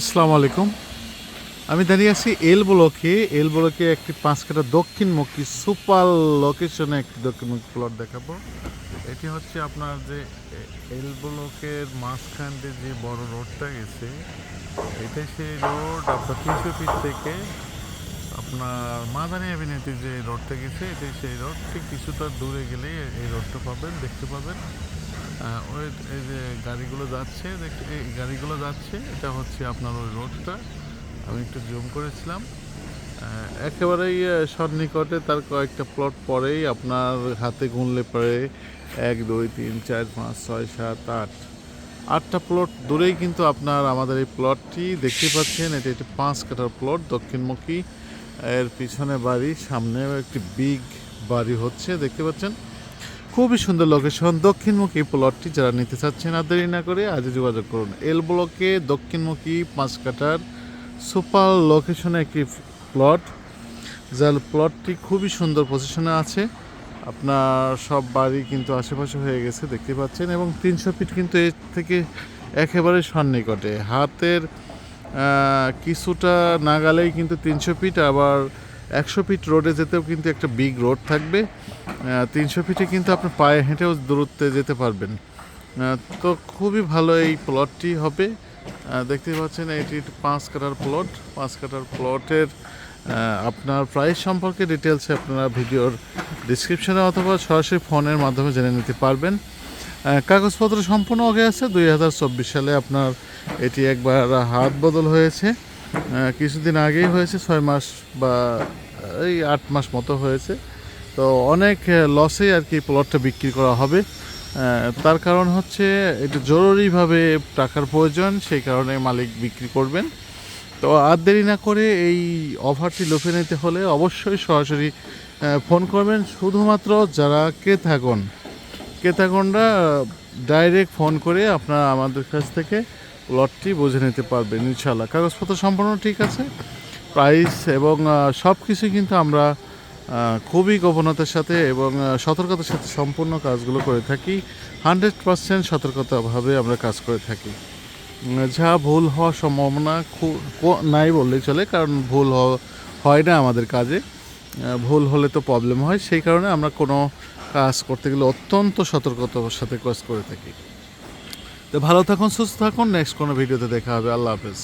আসসালামু আলাইকুম। আমি দাঁড়িয়ে আছি এল ব্লকে। এল ব্লকে একটি পাঁচ কাটা দক্ষিণমুখী সুপার লোকেশনে একটি দক্ষিণমুখী প্লট দেখাবো। এটি হচ্ছে আপনার যে এল ব্লকের মাঝখান দিয়ে যে বড় রোডটা গেছে, এটা সেই রোড আপনার তিনশো ফিট থেকে আপনার মাদানি অ্যাভিনিউতে যে রোডটা গেছে, এটাই সেই রোড ঠিক কিছুটা দূরে গেলেই এই রোডটা পাবেন, দেখতে পাবেন। ওই এই যে গাড়িগুলো যাচ্ছে এই গাড়িগুলো যাচ্ছে, এটা হচ্ছে আপনার ওই রোডটা। আমি একটু জুম করেছিলাম। একেবারেই সন্নিকটে তার কয়েকটা প্লট পরেই আপনার হাতে গুনলে পরে এক, দুই, তিন, চার, পাঁচ, ছয়, সাত, আট। আটটা প্লট দূরেই কিন্তু আপনার আমাদের এই প্লটটি দেখতে পাচ্ছেন। এটা একটি পাঁচ কাঠার প্লট দক্ষিণমুখী। এর পিছনে বাড়ি, সামনেও একটি বিগ বাড়ি হচ্ছে, দেখতে পাচ্ছেন? খুবই সুন্দর লোকেশন দক্ষিণমুখী প্লটটি যারা নিতে চাচ্ছেন আর দেরি না করে আজই যোগাযোগ করুন। এল ব্লকে দক্ষিণমুখী পাঁচ কাটার সুপার লোকেশনে একটি প্লট যার প্লটটি খুবই সুন্দর পজিশনে আছে। আপনার সব বাড়ি কিন্তু আশেপাশে হয়ে গেছে, দেখতে পাচ্ছেন, এবং তিনশো ফিট কিন্তু এর থেকে একেবারে সন্নিকটে। হাতের কিছুটা নাগালেই কিন্তু তিনশো ফিট আবার একশো ফিট রোডে যেতেও কিন্তু একটা বিগ রোড থাকবে। তিনশো ফিটে কিন্তু আপনি পায়ে হেঁটেও দূরত্বে যেতে পারবেন। তো খুবই ভালো এই প্লটটি হবে। দেখতে পাচ্ছেন এটি পাঁচ কাটার প্লট পাঁচ কাটার প্লটের আপনার প্রাইস সম্পর্কে ডিটেলসে আপনারা ভিডিওর ডিসক্রিপশনে অথবা সরাসরি ফোনের মাধ্যমে জেনে নিতে পারবেন। কাগজপত্র সম্পূর্ণ আগে আছে। দুই হাজার চব্বিশ সালে আপনার এটি একবার হাত বদল হয়েছে। কিছুদিন আগেই হয়েছে, ছয় মাস বা, এই আট মাস মতো হয়েছে। তো অনেক লসেই আর কি প্লটটা বিক্রি করা হবে। তার কারণ হচ্ছে এটা জরুরিভাবে টাকার প্রয়োজন, সেই কারণে মালিক বিক্রি করবেন। তো আর দেরি না করে এই অফারটি লুফে নিতে হলে অবশ্যই সরাসরি ফোন করবেন। শুধুমাত্র যারা ক্রেতাগণ, ক্রেতাগণরা ডাইরেক্ট ফোন করে আপনারা আমাদের কাছ থেকে লটটি বুঝে নিতে পারবেন ইনশাল্লাহ কাগজপত্র সম্পূর্ণ ঠিক আছে। প্রাইস এবং সব কিছুই কিন্তু আমরা খুবই গোপনতার সাথে এবং সতর্কতার সাথে সম্পূর্ণ কাজগুলো করে থাকি। হান্ড্রেড পার্সেন্ট সতর্কতাভাবে আমরা কাজ করে থাকি। যা ভুল হওয়ার সম্ভাবনা নাই বললেই চলে, কারণ ভুল হয় না আমাদের কাজে। ভুল হলে তো প্রবলেম হয়। সেই কারণে আমরা কোনো কাজ করতে গেলে অত্যন্ত সতর্কতার সাথে কাজ করে থাকি। ভালো থাকুন সুস্থ থাকুন। নেক্সট কোনো ভিডিওতে দেখা হবে। আল্লাহ হাফেজ।